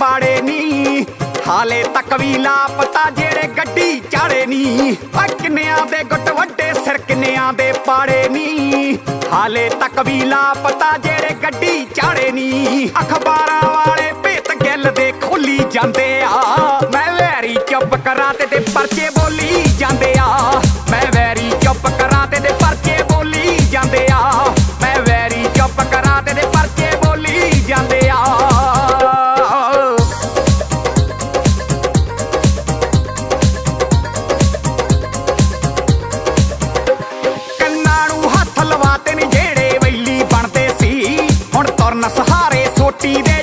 ਪਾੜੇ ਨੀ। ਹਾਲੇ ਤੱਕ ਵੀ ਲਾਪਤਾ ਜਿਹੜੇ ਗੱਡੀ ਚਾੜੇ ਨੀ। ਆ ਕਿੰਨਿਆਂ ਦੇ ਗੁੱਟ ਵੱਡੇ, ਸਿਰ ਕਿੰਨਿਆਂ ਦੇ ਪਾੜੇ ਨੀ। ਹਾਲੇ ਤੱਕ ਵੀ ਲਾਪਤਾ ਜਿਹੜੇ ਗੱਡੀ ਚਾੜੇ ਨੀ। ਅਖਬਾਰਾਂ ਵਾਲੇ ਭੇਤ ਗਿੱਲ ਦੇ ਖੋਲੀ ਜਾਂਦੇ ਆ। ਮੈਂ ਵੈਰੀ ਚੁੱਪ ਕਰਾਂ ਤੇ ਤੇ ਪਰਚੇ और न सहारे सोटी दे